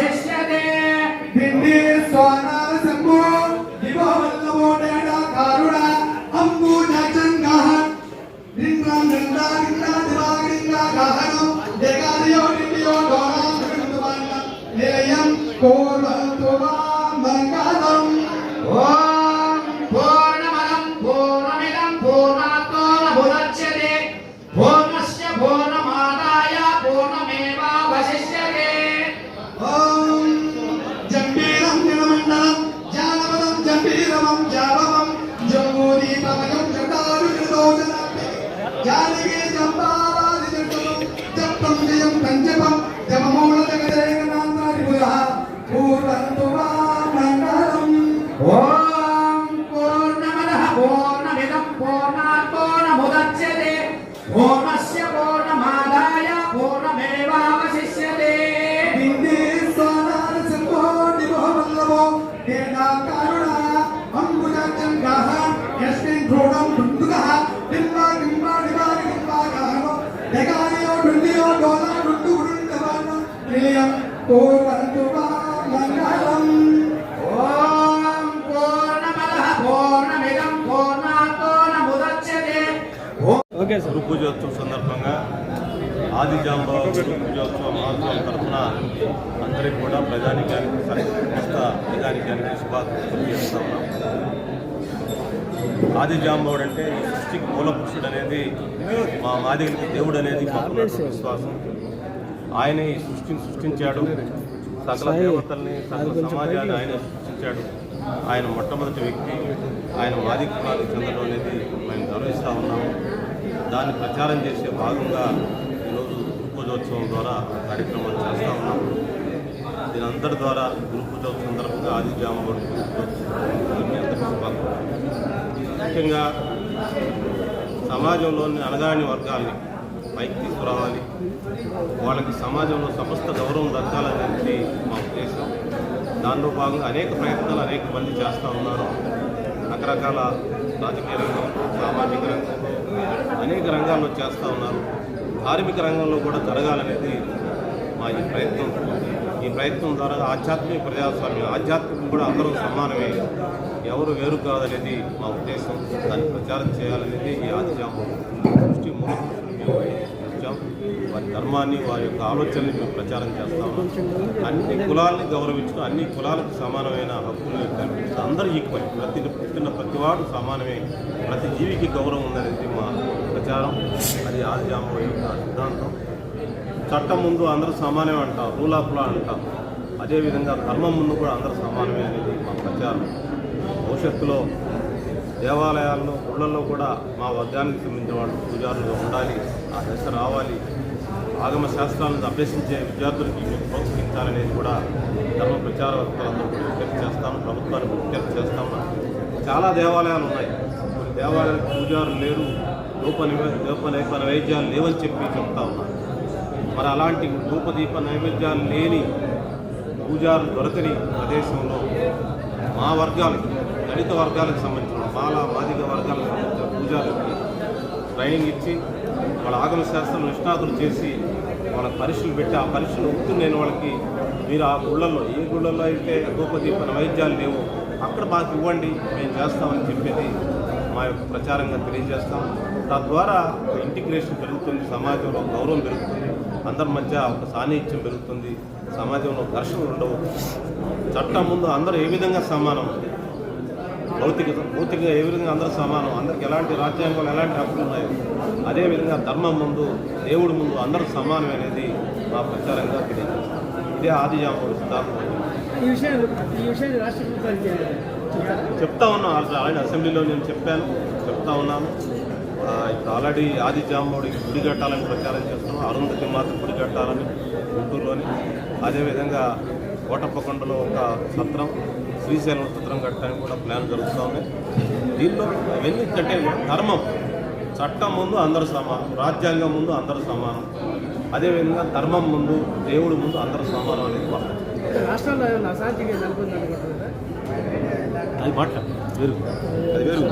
పూర్ణమేవావశిష్యతే దిండి స్వానాల శంభో దివో కారుడ అంబుజ చంగా నింద్ర నింద్ర నింద్ర దివా నింద్ర దేగాదియో నిండియో డోనా నిలయం జానకి జంబాలాది జంటలం జపం జయం పంచపం జపమౌళ జగదేగనాంతారి పురః పూర్వంతువా మంగళం ఓం పూర్ణమదః పూర్ణమిదం పూర్ణాత్మనముదచ్యతే పూర్ణస్య పూర్ణమాదాయ పూర్ణమేవావశిష్యతే. హిందీ నిభో వల్లభో అంబుజ చంగాః గురు పూజోత్సవం సందర్భంగా ఆదిజాంబ గురు పూజోత్సవ మహోత్సవం తరఫున అందరికీ కూడా ప్రజానికానికి సమస్త ప్రజానికానికి శుభాకాంక్షలు చేస్తా ఉన్నాం. ఆదిజాంబవుడు అంటే ఈ సృష్టికి మూలపురుషుడు అనేది మా మాదిగలకి దేవుడు అనేది మాకున్నటువంటి విశ్వాసం. ఆయన ఈ సృష్టిని సృష్టించాడు. సకల దేవతల్ని సకల సమాజాన్ని ఆయన సృష్టించాడు. ఆయన మొట్టమొదటి వ్యక్తి ఆయన మాది కులానికి చెందడం అనేది మేము గౌరవిస్తూ ఉన్నాము. దాన్ని ప్రచారం చేసే భాగంగా ఈరోజు పూజోత్సవం ద్వారా కార్యక్రమాలు చేస్తూ ఉన్నాము. దీని అందరి ద్వారా గురు పూజోత్సవం సందర్భంగా ఆది జామగోడు. ముఖ్యంగా సమాజంలోని అనగాని వర్గాల్ని పైకి తీసుకురావాలి. వాళ్ళకి సమాజంలో సమస్త గౌరవం దక్కాలనేది మా ఉద్దేశం. దానిలో భాగంగా అనేక ప్రయత్నాలు అనేక మంది చేస్తూ ఉన్నారు. రకరకాల రాజకీయ రంగంలో సామాజిక రంగంలో అనేక రంగాల్లో చేస్తూ ఉన్నారు. ధార్మిక రంగంలో కూడా జరగాలనేది మా ఈ ప్రయత్నం. ఈ ప్రయత్నం ద్వారా ఆధ్యాత్మిక ప్రజాస్వామ్యం ఆధ్యాత్మికం కూడా అందరూ సమానమే. ఎవరు వేరు కాదనేది మా ఉద్దేశం. దాన్ని ప్రచారం చేయాలనేది ఈ ఆదిజాము దృష్టి మూలం మేము వారి ధర్మాన్ని వారి యొక్క ఆలోచనని మేము ప్రచారం చేస్తాము అన్ని కులాలని గౌరవించడం అన్ని కులాలకు సమానమైన హక్కులు కల్పించడం అందరూ ఈక్వల్. ప్రతి పుట్టిన ప్రతివాడు సమానమే. ప్రతి జీవికి గౌరవం ఉందనేది మా ప్రచారం. అది ఆదిజాము యొక్క సిద్ధాంతం. చట్టం ముందు అందరూ సమానమే అంటాం రూల్ ఆఫ్ లా అంటాం అదేవిధంగా ధర్మం ముందు కూడా అందరూ సమానమే అనేది మా ప్రచారం. భవిష్యత్తులో దేవాలయాల్లో గుళ్ళల్లో కూడా మా వర్గానికి సంబంధించిన వాళ్ళు పూజారులు ఉండాలి ఆ దశ రావాలి. ఆగమ శాస్త్రాలను అభ్యసించే విద్యార్థులకి మేము ప్రోత్సహించాలనేది కూడా ధర్మ ప్రచారకులందరూ కూడా విజ్ఞప్తి చేస్తాము ప్రభుత్వానికి విజ్ఞప్తి చేస్తాము చాలా దేవాలయాలు ఉన్నాయి. కొన్ని దేవాలయాలకు పూజారులు లేరు. లోప నివే రూప నేప వైద్యాలు లేవని చెప్పి చెప్తా ఉన్నారు మరి అలాంటి ధూపదీప నైవేద్యాలు లేని పూజారు దొరకని ప్రదేశంలో మా వర్గాలకి దళిత వర్గాలకు సంబంధించిన బాల మాదిగ వర్గాలకు సంబంధించిన పూజారులకి ట్రైనింగ్ ఇచ్చి వాళ్ళ ఆగమ శాస్త్రం నిష్ణాతులు చేసి వాళ్ళ పరీక్షలు పెట్టి ఆ పరీక్షలు ఉత్తీర్ణైన వాళ్ళకి మీరు ఆ గుళ్ళల్లో ఏ గుళ్ళల్లో అయితే ధూపదీప నైవేద్యాలు లేవో అక్కడ మాకు ఇవ్వండి మేము చేస్తామని చెప్పేది మా యొక్క ప్రచారంగా తెలియజేస్తాం. తద్వారా ఒక ఇంటిగ్రేషన్ పెరుగుతుంది సమాజంలో గౌరవం పెరుగుతుంది. అందరి మధ్య ఒక సాన్నిహిత్యం పెరుగుతుంది. సమాజంలో ఘర్షణలు ఉండవు. చట్టం ముందు అందరూ ఏ విధంగా సమానం? భౌతిక భౌతికంగా ఏ విధంగా అందరూ సమానం? అందరికి ఎలాంటి రాజ్యాంగంలో ఎలాంటి హక్కులు ఉన్నాయో. అదేవిధంగా ధర్మం ముందు దేవుడి ముందు అందరూ సమానం అనేది మా ప్రచారంగా తెలియజేస్తాం ఇదే సిద్ధాంతం. రాష్ట్ర ప్రభుత్వానికి చెప్తారా? చెప్తా ఉన్నాం. ఆల్రెడీ ఆల్రెడీ అసెంబ్లీలో నేను చెప్పాను. చెప్తా ఉన్నాను. ఇప్పుడు ఆల్రెడీ ఆది గుడి కట్టాలని ప్రచారం చేస్తున్నాం. అరుంధతి మాత గుడి కట్టాలని గుంటూరులోని. అదేవిధంగా కోటప్పకొండలో ఒక సత్రం శ్రీశైలం సత్రం కట్టడానికి కూడా ప్లాన్ జరుగుతూ ఉన్నాయి దీనిలో అవన్నీ ధర్మం. చట్టం ముందు అందరూ సమానం రాజ్యాంగం ముందు అందరూ సమానం. అదేవిధంగా ధర్మం ముందు దేవుడి ముందు అందరూ సమానం అనేది అది మాట. వేరు. అది వేరు.